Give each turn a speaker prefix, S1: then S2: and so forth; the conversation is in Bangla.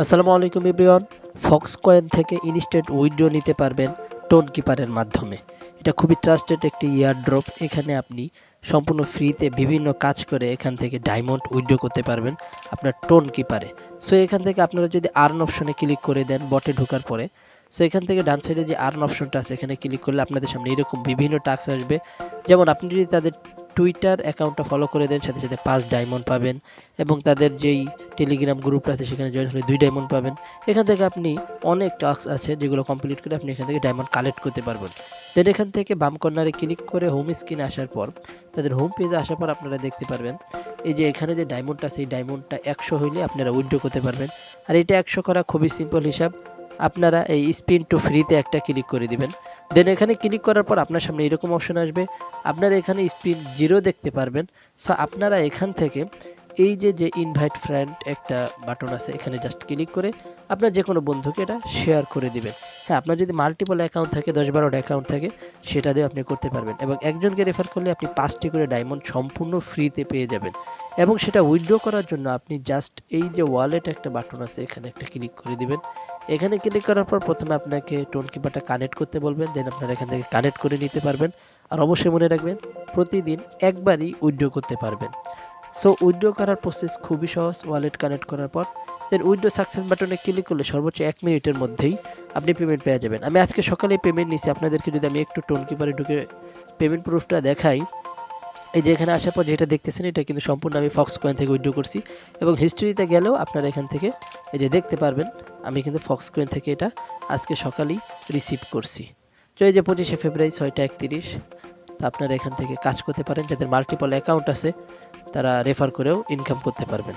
S1: আসসালামু আলাইকুম এভরিওয়ান। ফক্স কয়েন থেকে ইনস্ট্যান্ট উইথড্র নিতে পারবেন টোন কিপারের মাধ্যমে। এটা খুবই ট্রাস্টেড একটি ইয়ারড্রপ এখানে আপনি সম্পূর্ণ ফ্রিতে বিভিন্ন কাজ করে এখান থেকে ডায়মন্ড উইথড্র করতে পারবেন আপনার টোন কিপারে সো এখান থেকে আপনারা যদি আর্ন অপশনে ক্লিক করে দেন বটে ঢোকার পরে সো এখান থেকে ডান সাইডে যে আর্ন অপশনটা আছে, এখানে ক্লিক করলে আপনাদের সামনে এরকম বিভিন্ন টাস্ক আসবে। যেমন আপনি যদি তাদের টুইটার অ্যাকাউন্টটা ফলো করে দেন, সাথে সাথে পাঁচ ডায়মন্ড পাবেন এবং তাদের যেই টেলিগ্রাম গ্রুপটা আছে, সেখানে জয়েন হলে দুই ডায়মন্ড পাবেন। এখান থেকে আপনি অনেক টাস্ক আছে যেগুলো কমপ্লিট করে আপনি এখান থেকে ডায়মন্ড কালেক্ট করতে পারবেন। দেন এখান থেকে বাম কর্নারে ক্লিক করে হোম স্ক্রিনে আসার পর, তাদের হোম পেজে আসার পর আপনারা দেখতে পারবেন, এই যে এখানে যে ডায়মন্ডটা আছে, এই ডায়মন্ডটা একশো হইলে আপনারা উইড্রো করতে পারবেন। আর এটা একশো করা খুবই সিম্পল হিসাব। আপনারা এই স্পিন টু ফ্রিতে একটা ক্লিক করে দিবেন। দেন এখানে ক্লিক করার পর আপনার সামনে এরকম অপশন আসবে। আপনারা এখানে স্পিন জিরো দেখতে পারবেন। সো আপনারা এখান থেকে এই যে যে ইনভাইট ফ্রেন্ড একটা বাটন আছে, এখানে জাস্ট ক্লিক করে আপনার যে কোনো বন্ধুকে এটা শেয়ার করে দিবেন। হ্যাঁ আপনার যদি মাল্টিপল অ্যাকাউন্ট থাকে, দশ বারোটা অ্যাকাউন্ট থাকে, সেটা দিয়ে আপনি করতে পারবেন। এবং একজনকে রেফার করলে আপনি পাঁচটি করে ডায়মন্ড সম্পূর্ণ ফ্রিতে পেয়ে যাবেন। এবং সেটা উইথড্র করার জন্য আপনি জাস্ট এই যে ওয়ালেট একটা বাটন আছে, এখানে একটা ক্লিক করে দিবেন। এখানে ক্লিক করার পর প্রথমে আপনাকে টোন কিপারটা কানেক্ট করতে বলবেন দেন আপনারা এখান থেকে কানেক্ট করে নিতে পারবেন। আর অবশ্যই মনে রাখবেন, প্রতিদিন একবারই উইথড্র করতে পারবেন। সো উইথড্র করার প্রসেস খুবই সহজ ওয়ালেট কানেক্ট করার পর দেন উইথড্র সাকসেস বাটনে ক্লিক করলে সর্বোচ্চ এক মিনিটের মধ্যেই আপনি পেমেন্ট পেয়ে যাবেন। আমি আজকে সকালে পেমেন্ট নিছি, আপনাদেরকে যদি আমি একটু টোন কিপারে ঢুকে পেমেন্ট প্রুফটা দেখাই এই যে এখানে আসার পর যেটা দেখতেছেন, এটা কিন্তু সম্পূর্ণ আমি ফক্স কয়েন থেকে উইড্রো করছি। এবং হিস্ট্রিতে গেলেও আপনারা এখান থেকে এই যে দেখতে পারবেন, আমি কিন্তু ফক্স কয়েন থেকে এটা আজকে সকালেই রিসিভ করছি। তো এই যে পঁচিশে ফেব্রুয়ারি ছয়টা একত্রিশ, তা আপনারা এখান থেকে কাজ করতে পারেন। যাদের মাল্টিপল অ্যাকাউন্ট আছে, তারা রেফার করেও ইনকাম করতে পারবেন।